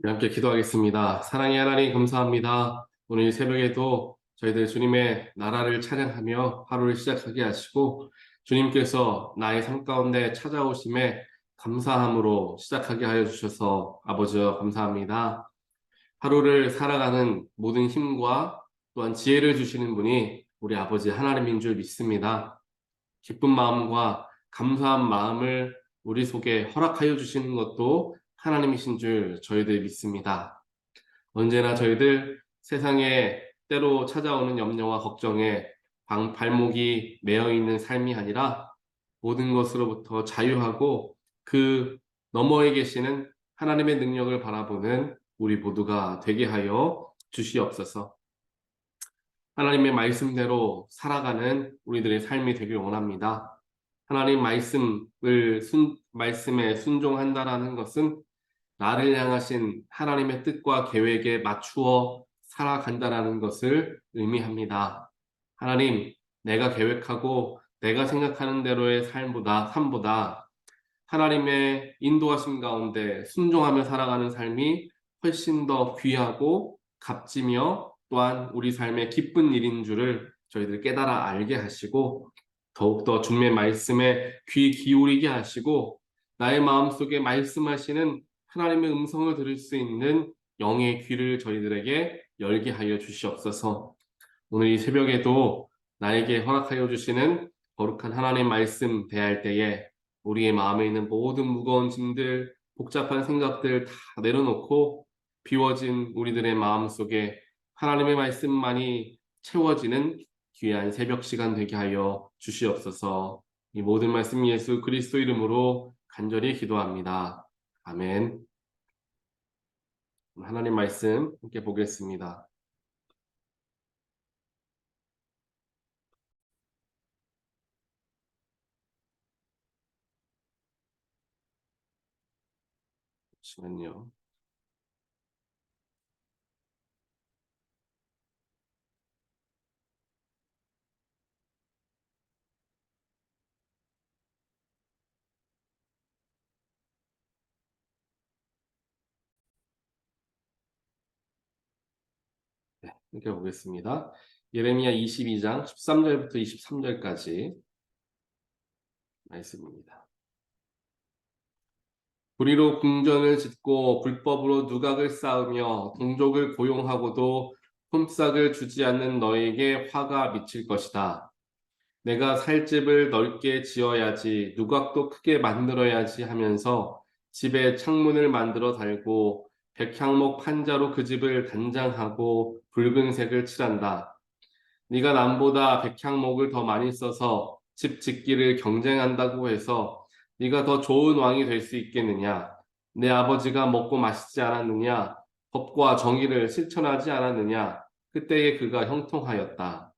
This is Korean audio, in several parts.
우리 함께 기도하겠습니다. 사랑의 하나님 감사합니다. 오늘 이 새벽에도 저희들 주님의 나라를 찬양하며 하루를 시작하게 하시고 주님께서 나의 삶 가운데 찾아오심에 감사함으로 시작하게 하여 주셔서 아버지여 감사합니다. 하루를 살아가는 모든 힘과 또한 지혜를 주시는 분이 우리 아버지 하나님인 줄 믿습니다. 기쁜 마음과 감사한 마음을 우리 속에 허락하여 주시는 것도 하나님이신 줄 저희들 믿습니다. 언제나 저희들 세상에 때로 찾아오는 염려와 걱정에 방, 발목이 매여 있는 삶이 아니라 모든 것으로부터 자유하고 그 너머에 계시는 하나님의 능력을 바라보는 우리 모두가 되게 하여 주시옵소서. 하나님의 말씀대로 살아가는 우리들의 삶이 되길 원합니다. 하나님 말씀을 순, 말씀에 순종한다라는 것은 나를 향하신 하나님의 뜻과 계획에 맞추어 살아간다라는 것을 의미합니다. 하나님, 내가 계획하고 내가 생각하는 대로의 삶보다 삶보다 하나님의 인도하심 가운데 순종하며 살아가는 삶이 훨씬 더 귀하고 값지며 또한 우리 삶의 기쁜 일인 줄을 저희들 깨달아 알게 하시고 더욱더 주님의 말씀에 귀 기울이게 하시고 나의 마음속에 말씀하시는 하나님의 음성을 들을 수 있는 영의 귀를 저희들에게 열게 하여 주시옵소서. 오늘 이 새벽에도 나에게 허락하여 주시는 거룩한 하나님 말씀 대할 때에 우리의 마음에 있는 모든 무거운 짐들, 복잡한 생각들 다 내려놓고 비워진 우리들의 마음 속에 하나님의 말씀만이 채워지는 귀한 새벽 시간 되게 하여 주시옵소서. 이 모든 말씀 예수 그리스도 이름으로 간절히 기도합니다. 아멘. 하나님 말씀 함께 보겠습니다. 잠시만요. 함께 보겠습니다. 예레미야 22장 13절부터 23절까지 말씀입니다. 불의로 궁전을 짓고 불법으로 누각을 쌓으며 동족을 고용하고도 품삯을 주지 않는 너에게 화가 미칠 것이다. 내가 살 집을 넓게 지어야지 누각도 크게 만들어야지 하면서 집에 창문을 만들어 달고 백향목 판자로 그 집을 단장하고 붉은색을 칠한다. 네가 남보다 백향목을 더 많이 써서 집 짓기를 경쟁한다고 해서 네가 더 좋은 왕이 될 수 있겠느냐? 내 아버지가 먹고 마시지 않았느냐? 법과 정의를 실천하지 않았느냐? 그때에 그가 형통하였다.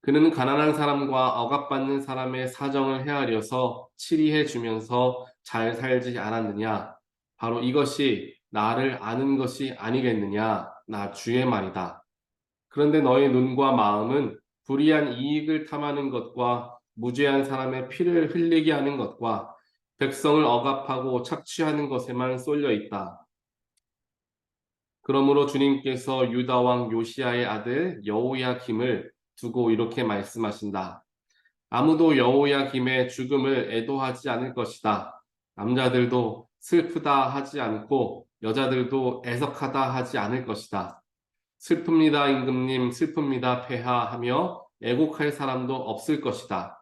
그는 가난한 사람과 억압받는 사람의 사정을 헤아려서 치리해 주면서 잘 살지 않았느냐? 바로 이것이 나를 아는 것이 아니겠느냐? 나 주의 말이다. 그런데 너의 눈과 마음은 불의한 이익을 탐하는 것과 무죄한 사람의 피를 흘리게 하는 것과 백성을 억압하고 착취하는 것에만 쏠려 있다. 그러므로 주님께서 유다 왕 요시아의 아들 여호야김을 두고 이렇게 말씀하신다. 아무도 여호야김의 죽음을 애도하지 않을 것이다. 남자들도 슬프다 하지 않고 여자들도 애석하다 하지 않을 것이다. 슬픕니다 임금님 슬픕니다 폐하 하며 애곡할 사람도 없을 것이다.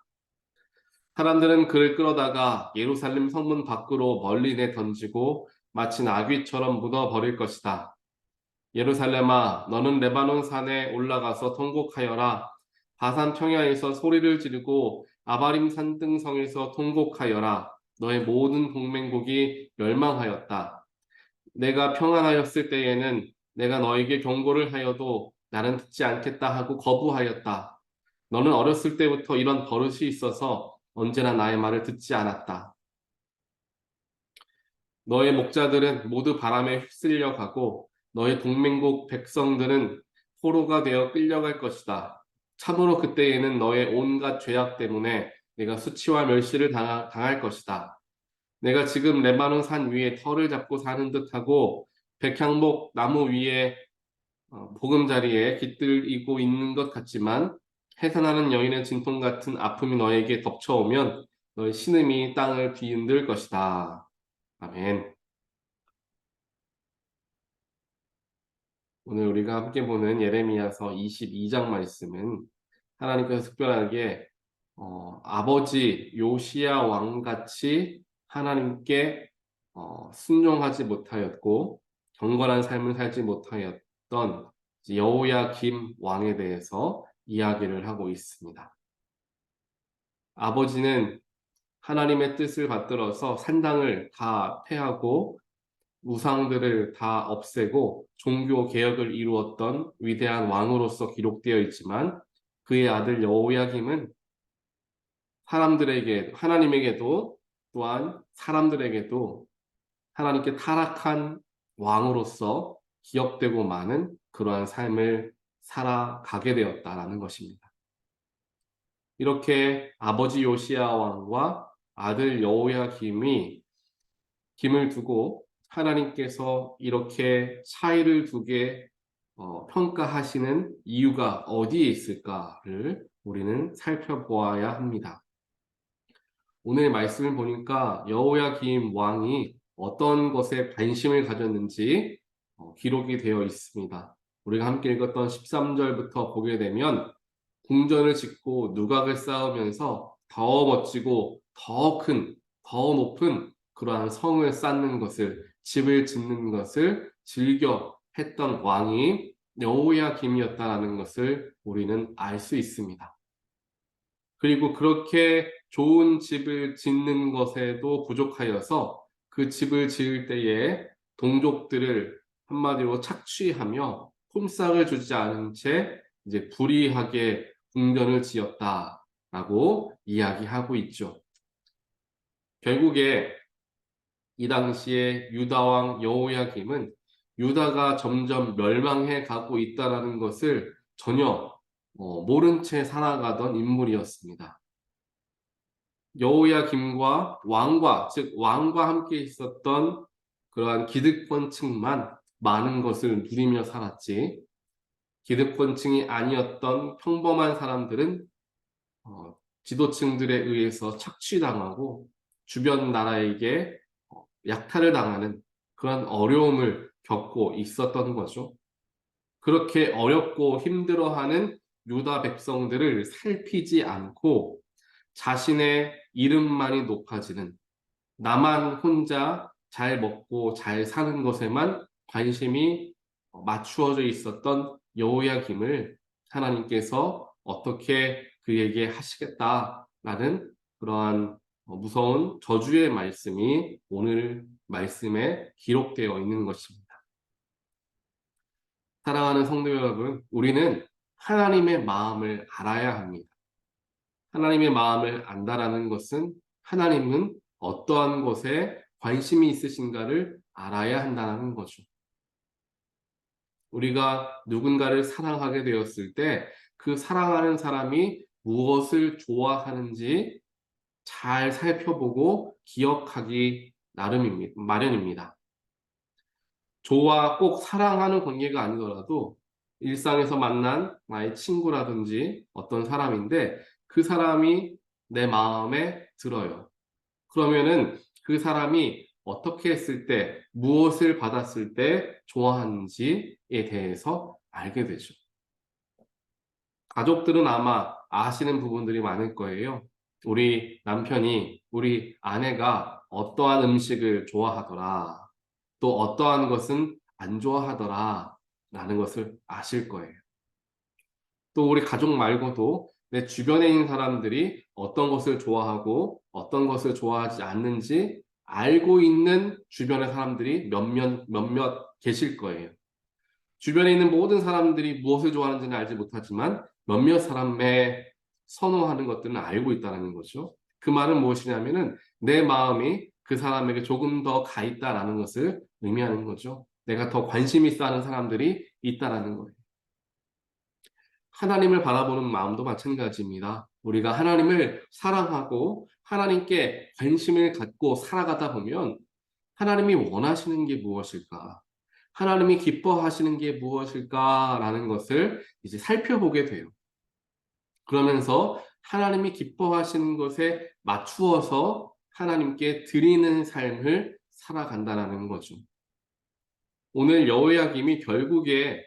사람들은 그를 끌어다가 예루살렘 성문 밖으로 멀리 내 던지고 마치 나귀처럼 묻어 버릴 것이다. 예루살렘아 너는 레바논 산에 올라가서 통곡하여라. 바산 평야에서 소리를 지르고 아바림 산등성에서 통곡하여라. 너의 모든 동맹국이 멸망하였다. 내가 평안하였을 때에는 내가 너에게 경고를 하여도 나는 듣지 않겠다 하고 거부하였다. 너는 어렸을 때부터 이런 버릇이 있어서 언제나 나의 말을 듣지 않았다. 너의 목자들은 모두 바람에 휩쓸려 가고 너의 동맹국 백성들은 포로가 되어 끌려갈 것이다. 참으로 그때에는 너의 온갖 죄악 때문에 내가 수치와 멸시를 당할 것이다. 내가 지금 레바논 산 위에 털을 잡고 사는 듯하고 백향목 나무 위에 어, 보금자리에 깃들이고 있는 것 같지만 해산하는 여인의 진통 같은 아픔이 너에게 덮쳐오면 너의 신음이 땅을 뒤흔들 것이다. 아멘. 오늘 우리가 함께 보는 예레미야서 22장 말씀은 하나님께서 특별하게 어, 아버지 요시야 왕같이 하나님께 어, 순종하지 못하였고 경건한 삶을 살지 못하였던 여호야 김 왕에 대해서 이야기를 하고 있습니다. 아버지는 하나님의 뜻을 받들어서 산당을 다 폐하고 우상들을 다 없애고 종교 개혁을 이루었던 위대한 왕으로서 기록되어 있지만 그의 아들 여호야김은 사람들에게 하나님에게도 또한 사람들에게도 하나님께 타락한 왕으로서 기억되고 많은 그러한 삶을 살아가게 되었다라는 것입니다. 이렇게 아버지 요시야 왕과 아들 여호야 김이 김을 두고 하나님께서 이렇게 차이를 두게 어, 평가하시는 이유가 어디에 있을까를 우리는 살펴보아야 합니다. 오늘 말씀을 보니까 여호야김 왕이 어떤 것에 관심을 가졌는지 어, 기록이 되어 있습니다. 우리가 함께 읽었던 13절부터 보게 되면 궁전을 짓고 누각을 쌓으면서 더 멋지고 더 큰, 더 높은 그러한 성을 쌓는 것을 집을 짓는 것을 즐겨 했던 왕이 여호야김이었다라는 것을 우리는 알 수 있습니다. 그리고 그렇게 좋은 집을 짓는 것에도 부족하여서 그 집을 지을 때에 동족들을 한마디로 착취하며 품삯을 주지 않은 채 이제 불의하게 궁전을 지었다라고 이야기하고 있죠. 결국에 이 당시에 유다 왕 여호야김은 유다가 점점 멸망해 가고 있다라는 것을 전혀 어, 모른 채 살아가던 인물이었습니다. 여호야 김과 왕과 즉 왕과 함께 있었던 그러한 기득권층만 많은 것을 누리며 살았지 기득권층이 아니었던 평범한 사람들은 어, 지도층들에 의해서 착취당하고 주변 나라에게 어, 약탈을 당하는 그런 어려움을 겪고 있었던 거죠. 그렇게 어렵고 힘들어하는 유다 백성들을 살피지 않고 자신의 이름만이 높아지는 나만 혼자 잘 먹고 잘 사는 것에만 관심이 맞추어져 있었던 여호야김을 하나님께서 어떻게 그에게 하시겠다라는 그러한 무서운 저주의 말씀이 오늘 말씀에 기록되어 있는 것입니다. 사랑하는 성도 여러분, 우리는 하나님의 마음을 알아야 합니다. 하나님의 마음을 안다라는 것은 하나님은 어떠한 것에 관심이 있으신가를 알아야 한다는 거죠. 우리가 누군가를 사랑하게 되었을 때 그 사랑하는 사람이 무엇을 좋아하는지 잘 살펴보고 기억하기 나름입니다. 마련입니다. 좋아 꼭 사랑하는 관계가 아니더라도 일상에서 만난 나의 친구라든지 어떤 사람인데 그 사람이 내 마음에 들어요. 그러면은 그 사람이 어떻게 했을 때, 무엇을 받았을 때 좋아하는지에 대해서 알게 되죠. 가족들은 아마 아시는 부분들이 많을 거예요. 우리 남편이, 우리 아내가 어떠한 음식을 좋아하더라. 또 어떠한 것은 안 좋아하더라. 라는 것을 아실 거예요. 또 우리 가족 말고도 내 주변에 있는 사람들이 어떤 것을 좋아하고 어떤 것을 좋아하지 않는지 알고 있는 주변의 사람들이 몇몇, 몇몇 계실 거예요. 주변에 있는 모든 사람들이 무엇을 좋아하는지는 알지 못하지만 몇몇 사람의 선호하는 것들은 알고 있다는 거죠. 그 말은 무엇이냐면은 내 마음이 그 사람에게 조금 더 가 있다라는 것을 의미하는 거죠. 내가 더 관심 있어 하는 사람들이 있다라는 거예요. 하나님을 바라보는 마음도 마찬가지입니다. 우리가 하나님을 사랑하고 하나님께 관심을 갖고 살아가다 보면 하나님이 원하시는 게 무엇일까? 하나님이 기뻐하시는 게 무엇일까라는 것을 이제 살펴보게 돼요. 그러면서 하나님이 기뻐하시는 것에 맞추어서 하나님께 드리는 삶을 살아간다는 거죠. 오늘 여호야김이 결국에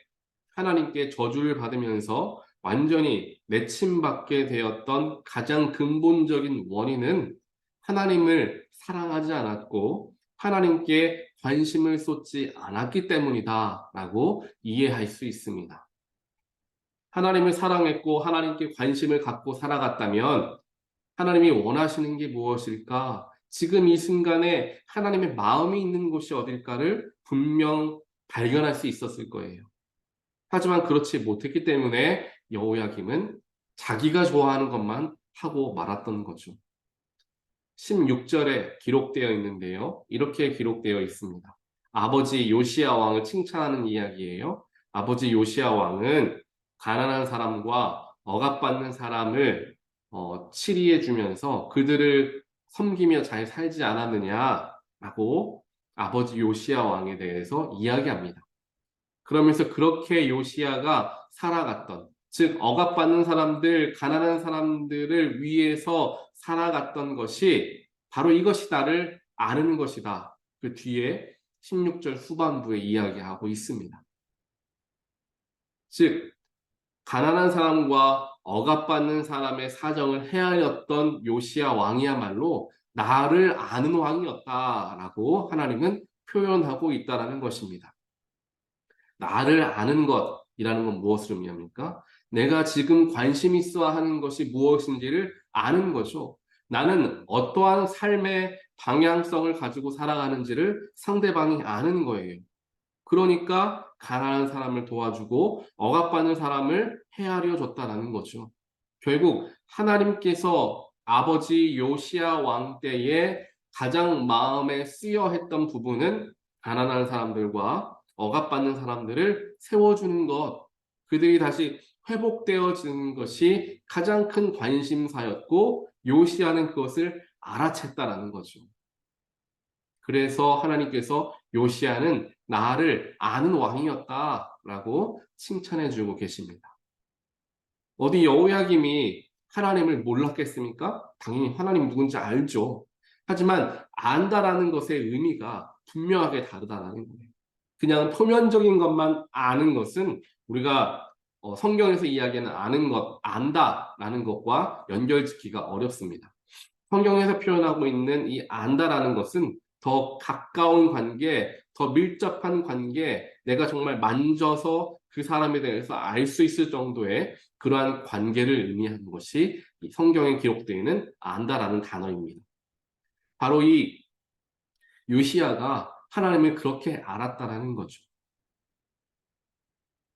하나님께 저주를 받으면서 완전히 내침받게 되었던 가장 근본적인 원인은 하나님을 사랑하지 않았고 하나님께 관심을 쏟지 않았기 때문이다 라고 이해할 수 있습니다. 하나님을 사랑했고 하나님께 관심을 갖고 살아갔다면 하나님이 원하시는 게 무엇일까? 지금 이 순간에 하나님의 마음이 있는 곳이 어딜까를 분명 발견할 수 있었을 거예요. 하지만 그렇지 못했기 때문에 여호야김은 자기가 좋아하는 것만 하고 말았던 거죠. 16절에 기록되어 있는데요. 이렇게 기록되어 있습니다. 아버지 요시야 왕을 칭찬하는 이야기예요. 아버지 요시야 왕은 가난한 사람과 억압받는 사람을 어, 치리해 주면서 그들을 섬기며 잘 살지 않았느냐라고 아버지 요시야 왕에 대해서 이야기합니다. 그러면서 그렇게 요시야가 살아갔던 즉 억압받는 사람들, 가난한 사람들을 위해서 살아갔던 것이 바로 이것이 나를 아는 것이다. 그 뒤에 16절 후반부에 이야기하고 있습니다. 즉 가난한 사람과 억압받는 사람의 사정을 헤아렸던 요시야 왕이야말로 나를 아는 왕이었다라고 하나님은 표현하고 있다라는 것입니다. 나를 아는 것이라는 건 무엇을 의미합니까? 내가 지금 관심 있어 하는 것이 무엇인지를 아는 거죠. 나는 어떠한 삶의 방향성을 가지고 살아가는지를 상대방이 아는 거예요. 그러니까 가난한 사람을 도와주고 억압받는 사람을 헤아려 줬다라는 거죠. 결국 하나님께서 아버지 요시아 왕 때에 가장 마음에 쓰여 했던 부분은 가난한 사람들과 억압받는 사람들을 세워주는 것, 그들이 다시 회복되어지는 것이 가장 큰 관심사였고 요시아는 그것을 알아챘다라는 거죠. 그래서 하나님께서 요시아는 나를 아는 왕이었다라고 칭찬해 주고 계십니다. 어디 여호야김이 하나님을 몰랐겠습니까? 당연히 하나님 누군지 알죠. 하지만 안다라는 것의 의미가 분명하게 다르다는 거예요. 그냥 표면적인 것만 아는 것은 우리가 어, 성경에서 이야기하는 아는 것, 안다라는 것과 연결짓기가 어렵습니다. 성경에서 표현하고 있는 이 안다라는 것은 더 가까운 관계, 더 밀접한 관계, 내가 정말 만져서 그 사람에 대해서 알 수 있을 정도의 그러한 관계를 의미하는 것이 성경에 기록되어 있는 안다라는 단어입니다. 바로 이 요시아가 하나님을 그렇게 알았다라는 거죠.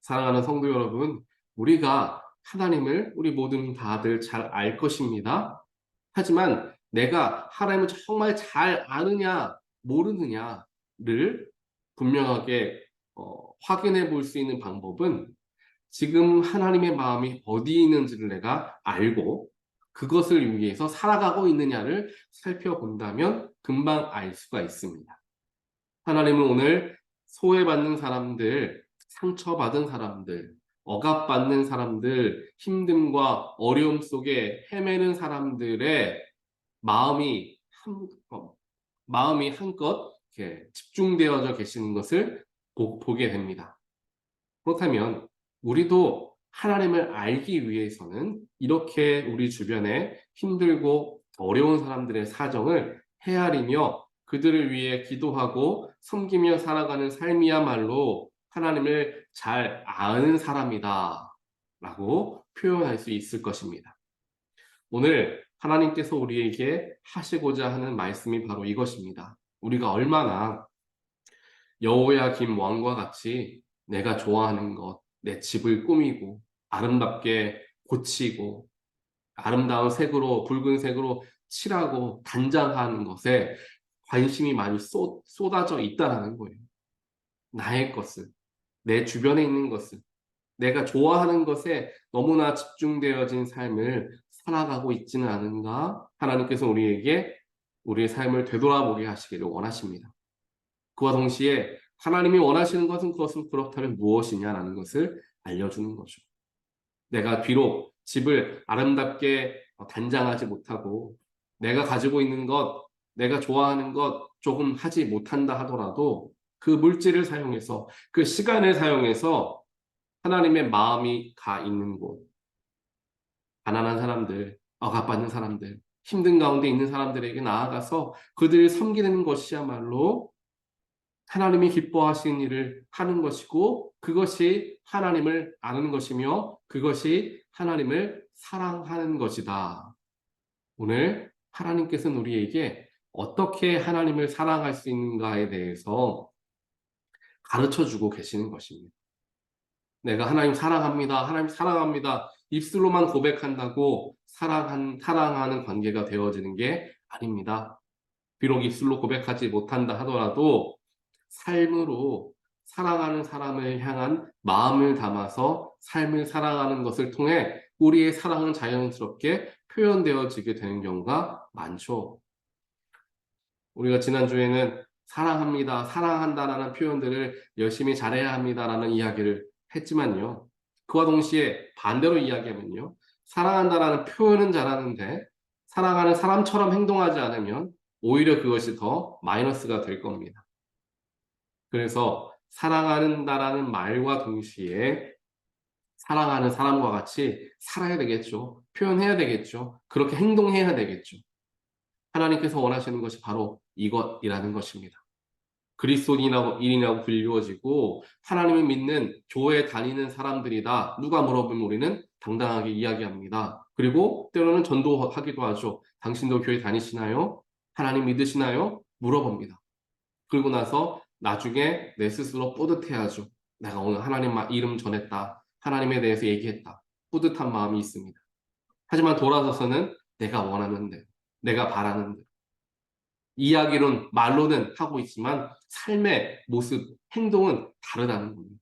사랑하는 성도 여러분, 우리가 하나님을 우리 모든 다들 잘 알 것입니다. 하지만 내가 하나님을 정말 잘 아느냐, 모르느냐를 분명하게 어, 확인해 볼 수 있는 방법은 지금 하나님의 마음이 어디 있는지를 내가 알고 그것을 위해서 살아가고 있느냐를 살펴본다면 금방 알 수가 있습니다. 하나님은 오늘 소외받는 사람들, 상처받은 사람들, 억압받는 사람들, 힘듦과 어려움 속에 헤매는 사람들의 마음이 한, 어, 마음이 한껏 이렇게 집중되어져 계시는 것을 보, 보게 됩니다. 그렇다면 우리도 하나님을 알기 위해서는 이렇게 우리 주변에 힘들고 어려운 사람들의 사정을 헤아리며 그들을 위해 기도하고 섬기며 살아가는 삶이야말로 하나님을 잘 아는 사람이다 라고 표현할 수 있을 것입니다. 오늘 하나님께서 우리에게 하시고자 하는 말씀이 바로 이것입니다. 우리가 얼마나 여호야 김 왕과 같이 내가 좋아하는 것, 내 집을 꾸미고 아름답게 고치고 아름다운 색으로 붉은 색으로 칠하고 단장하는 것에 관심이 많이 쏟, 쏟아져 있다라는 거예요. 나의 것을 내 주변에 있는 것을 내가 좋아하는 것에 너무나 집중되어진 삶을 살아가고 있지는 않은가? 하나님께서 우리에게 우리의 삶을 되돌아보게 하시기를 원하십니다. 그와 동시에 하나님이 원하시는 것은 그것은 그렇다면 무엇이냐라는 것을 알려주는 거죠. 내가 비록 집을 아름답게 단장하지 못하고 내가 가지고 있는 것, 내가 좋아하는 것 조금 하지 못한다 하더라도 그 물질을 사용해서 그 시간을 사용해서 하나님의 마음이 가 있는 곳, 가난한 사람들, 억압받는 사람들, 힘든 가운데 있는 사람들에게 나아가서 그들을 섬기는 것이야말로 하나님이 기뻐하시는 일을 하는 것이고 그것이 하나님을 아는 것이며 그것이 하나님을 사랑하는 것이다. 오늘 하나님께서는 우리에게 어떻게 하나님을 사랑할 수 있는가에 대해서 가르쳐 주고 계시는 것입니다. 내가 하나님 사랑합니다. 하나님 사랑합니다. 입술로만 고백한다고 사랑한, 사랑하는 관계가 되어지는 게 아닙니다. 비록 입술로 고백하지 못한다 하더라도 삶으로 사랑하는 사람을 향한 마음을 담아서 삶을 살아가는 것을 통해 우리의 사랑은 자연스럽게 표현되어지게 되는 경우가 많죠. 우리가 지난주에는 사랑합니다, 사랑한다라는 표현들을 열심히 잘해야 합니다라는 이야기를 했지만요. 그와 동시에 반대로 이야기하면요. 사랑한다라는 표현은 잘하는데 사랑하는 사람처럼 행동하지 않으면 오히려 그것이 더 마이너스가 될 겁니다. 그래서 사랑한다라는 말과 동시에 사랑하는 사람과 같이 살아야 되겠죠. 표현해야 되겠죠. 그렇게 행동해야 되겠죠. 하나님께서 원하시는 것이 바로 이것이라는 것입니다. 그리스도인이라고 불리워지고 하나님을 믿는 교회에 다니는 사람들이다. 누가 물어보면 우리는 당당하게 이야기합니다. 그리고 때로는 전도하기도 하죠. 당신도 교회 다니시나요? 하나님 믿으시나요? 물어봅니다. 그리고 나서 나중에 내 스스로 뿌듯해하죠. 내가 오늘 하나님 이름 전했다. 하나님에 대해서 얘기했다. 뿌듯한 마음이 있습니다. 하지만 돌아서서는 내가 원하는데, 내가 바라는데, 이야기론, 말로는 하고 있지만 삶의 모습, 행동은 다르다는 겁니다.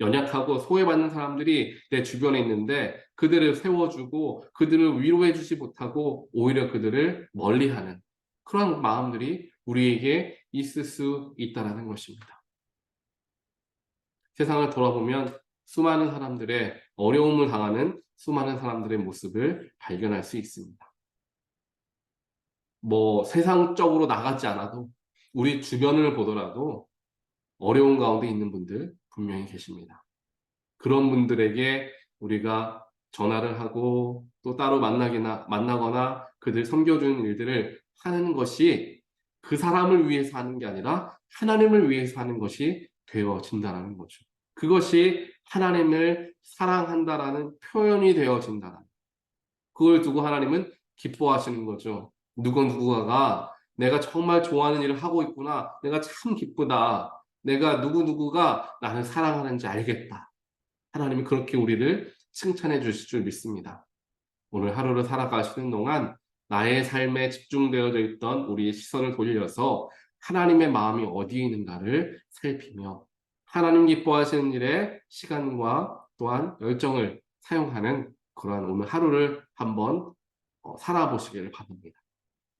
연약하고 소외받는 사람들이 내 주변에 있는데 그들을 세워주고 그들을 위로해 주지 못하고 오히려 그들을 멀리하는 그런 마음들이 우리에게 있을 수 있다는 것입니다. 세상을 돌아보면 수많은 사람들의 어려움을 당하는 수많은 사람들의 모습을 발견할 수 있습니다. 뭐 세상적으로 나가지 않아도 우리 주변을 보더라도 어려운 가운데 있는 분들 분명히 계십니다. 그런 분들에게 우리가 전화를 하고 또 따로 만나거나 만나거나 그들 섬겨주는 일들을 하는 것이 그 사람을 위해서 하는 게 아니라 하나님을 위해서 하는 것이 되어진다는 거죠. 그것이 하나님을 사랑한다라는 표현이 되어진다는 그걸 두고 하나님은 기뻐하시는 거죠. 누구누구가 내가 정말 좋아하는 일을 하고 있구나. 내가 참 기쁘다. 내가 누구 누구가 나를 사랑하는지 알겠다. 하나님이 그렇게 우리를 칭찬해 주실 줄 믿습니다. 오늘 하루를 살아가시는 동안 나의 삶에 집중되어져 있던 우리의 시선을 돌려서 하나님의 마음이 어디에 있는가를 살피며 하나님 기뻐하시는 일에 시간과 또한 열정을 사용하는 그러한 오늘 하루를 한번 어, 살아보시기를 바랍니다.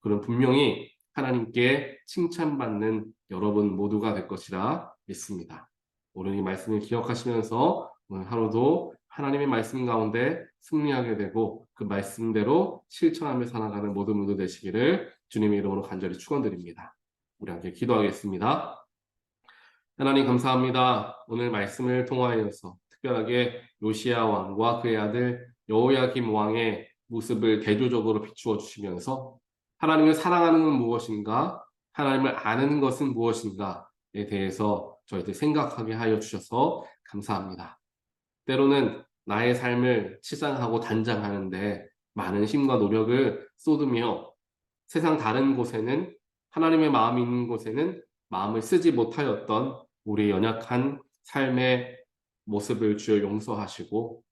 그럼 분명히 하나님께 칭찬받는 여러분 모두가 될 것이라 믿습니다. 오늘 이 말씀을 기억하시면서 오늘 하루도 하나님의 말씀 가운데 승리하게 되고 그 말씀대로 실천하며 살아가는 모든 분들 되시기를 주님의 이름으로 간절히 축원드립니다. 우리 함께 기도하겠습니다. 하나님 감사합니다. 오늘 말씀을 통하여서 특별하게 요시야 왕과 그의 아들 여호야김 왕의 모습을 대조적으로 비추어 주시면서 하나님을 사랑하는 건 무엇인가? 하나님을 아는 것은 무엇인가에 대해서 저희들 생각하게 하여 주셔서 감사합니다. 때로는 나의 삶을 치장하고 단장하는데 많은 힘과 노력을 쏟으며 세상 다른 곳에는 하나님의 마음이 있는 곳에는 마음을 쓰지 못하였던 우리 연약한 삶의 모습을 주여 용서하시고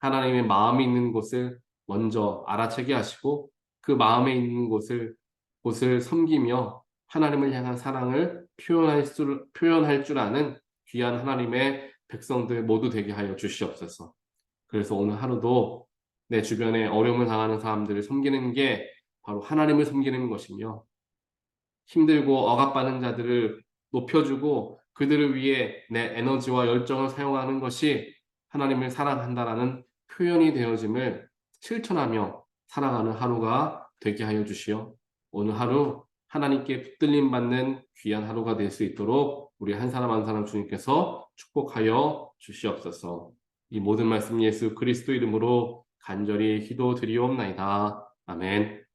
하나님의 마음이 있는 곳을 먼저 알아채게 하시고 그 마음에 있는 곳을 곳을 섬기며 하나님을 향한 사랑을 표현할 줄, 표현할 줄 아는 귀한 하나님의 백성들 모두 되게 하여 주시옵소서. 그래서 오늘 하루도 내 주변에 어려움을 당하는 사람들을 섬기는 게 바로 하나님을 섬기는 것이며 힘들고 억압받는 자들을 높여주고 그들을 위해 내 에너지와 열정을 사용하는 것이 하나님을 사랑한다라는 표현이 되어짐을 실천하며 살아가는 하루가 되게 하여 주시어 오늘 하루 하나님께 붙들림 받는 귀한 하루가 될 수 있도록 우리 한 사람 한 사람 주님께서 축복하여 주시옵소서. 이 모든 말씀 예수 그리스도 이름으로 간절히 기도드리옵나이다. 아멘.